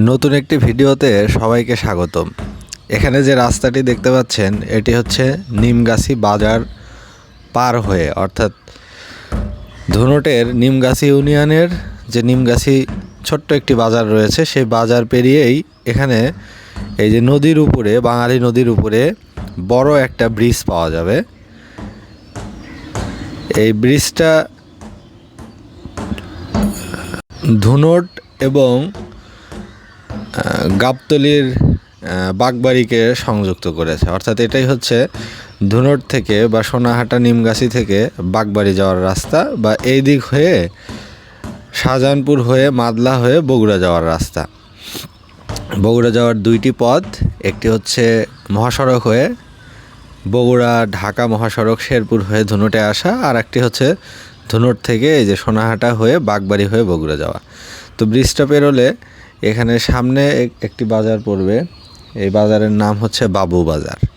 নতুন একটি ভিডিওতে সবাইকে স্বাগতম। এখানে যে রাস্তাটি দেখতে পাচ্ছেন, এটি হচ্ছে নিমগাছি বাজার পার হয়ে, অর্থাৎ ধুনটের নিমগাছি ইউনিয়নের যে নিমগাছি ছোট্ট একটি বাজার রয়েছে, সেই বাজার পেরিয়েই এখানে এই যে নদীর উপরে, বাঙালি নদীর উপরে বড় একটা ব্রিজ পাওয়া যাবে। এই ব্রিজটা ধুনট এবং গাবতলির বাগবাড়িকে সংযুক্ত করেছে। অর্থাৎ এটাই হচ্ছে ধুনট থেকে বা সোনাহাটা নিমগাছি থেকে বাগবাড়ি যাওয়ার রাস্তা বা এই দিক হয়ে শাহজাহানপুর হয়ে মাদলা হয়ে বগুড়া যাওয়ার রাস্তা। বগুড়া যাওয়ার দুইটি পথ, একটি হচ্ছে মহাসড়ক হয়ে বগুড়া, ঢাকা মহাসড়ক, শেরপুর হয়ে ধুনটে আসা, আর একটি হচ্ছে ধুনট থেকে এই যে সোনাহাটা হয়ে বাগবাড়ি হয়ে বগুড়া যাওয়া। তো ব্রিজটা পেরোলে এখানে সামনে এক- একটি বাজার পড়বে। এই বাজারের নাম হচ্ছে বাবু বাজার।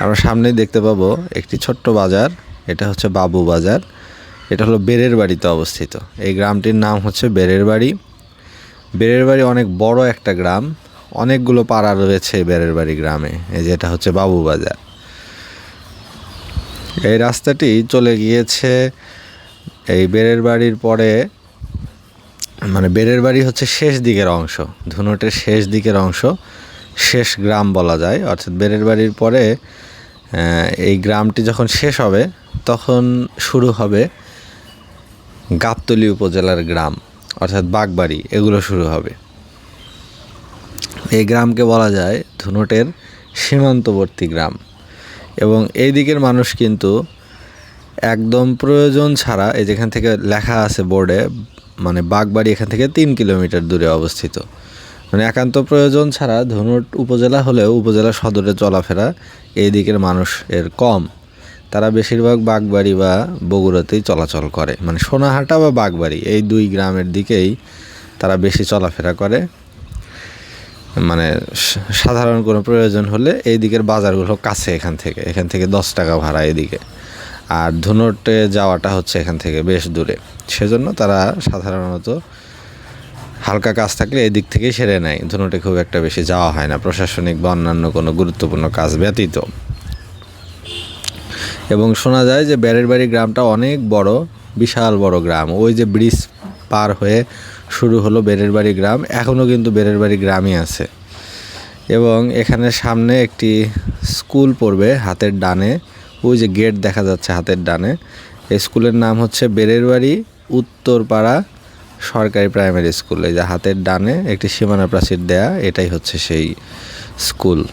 আমরা সামনেই দেখতে পাবো একটি ছোট্ট বাজার। এটা হচ্ছে বাবু বাজার। এটা হলো বেরের বাড়িতে অবস্থিত। এই গ্রামটির নাম হচ্ছে বেরের বাড়ি। বেরের বাড়ি অনেক বড় একটা গ্রাম। অনেকগুলো পাড়া রয়েছে বেরের বাড়ি গ্রামে। এই যে এটা হচ্ছে বাবু বাজার। এই রাস্তাটি চলে গিয়েছে এই বেরের বাড়ির পরে মানে বেরের বাড়ি হচ্ছে শেষ দিকের অংশ। ধুনটের শেষ দিকের অংশ, শেষ গ্রাম বলা যায়। অর্থাৎ বেরের বাড়ির পরে এই গ্রামটি যখন শেষ হবে, তখন শুরু হবে গাবতলী উপজেলার গ্রাম, অর্থাৎ বাগবাড়ি, এগুলো শুরু হবে। এই গ্রামকে বলা যায় ধুনটের সীমান্তবর্তী গ্রাম। এবং এই দিকের মানুষ কিন্তু একদম প্রয়োজন ছাড়া, এই যেখান থেকে লেখা আছে বোর্ডে মানে বাগবাড়ি এখান থেকে তিন কিলোমিটার দূরে অবস্থিত। মানে একান্ত প্রয়োজন ছাড়া ধনুট উপজেলা হলেও উপজেলা সদরে চলাফেরা এই দিকের মানুষ এর কম। তারা বেশিরভাগ বাগবাড়ি বা বগুড়াতেই চলাচল করে। মানে সোনাহাটা বা বাগবাড়ি এই দুই গ্রামের দিকেই তারা বেশি চলাফেরা করে। মানে সাধারণ কোনো প্রয়োজন হলে এই দিকের বাজারগুলো কাছে এখান থেকে এখান থেকে দশ টাকা ভাড়া এদিকে। আর ধুনটে যাওয়াটা হচ্ছে এখান থেকে বেশ দূরে। সেজন্য তারা সাধারণত হালকা কাজ থাকলে এই দিক থেকেই সেরে নেয়। ধুনটে খুব একটা বেশি যাওয়া হয় না। প্রশাসনিক বা অন্যান্য কোনো গুরুত্বপূর্ণ কাজ ব্যতীত। এবং শোনা যায় যে ব্যারের বাড়ি গ্রামটা অনেক বড়, বিশাল বড় গ্রাম। ওই যে ব্রিজ পার হয়ে শুরু হলো বেরের বাড়ি গ্রাম। এখনও কিন্তু বেরের বাড়ি গ্রামই আছে। এবং এখানে সামনে একটি স্কুল পড়বে হাতের ডানে। ওই যে গেট দেখা যাচ্ছে হাতের ডানে। স্কুলের নাম হচ্ছে বেরেরবাড়ি, উত্তরপাড়া সরকারি প্রাইমারি স্কুল। এই যে হাতের ডানে একটি সীমানা প্রাচীর দেয়া, এটাই হচ্ছে সেই স্কুল।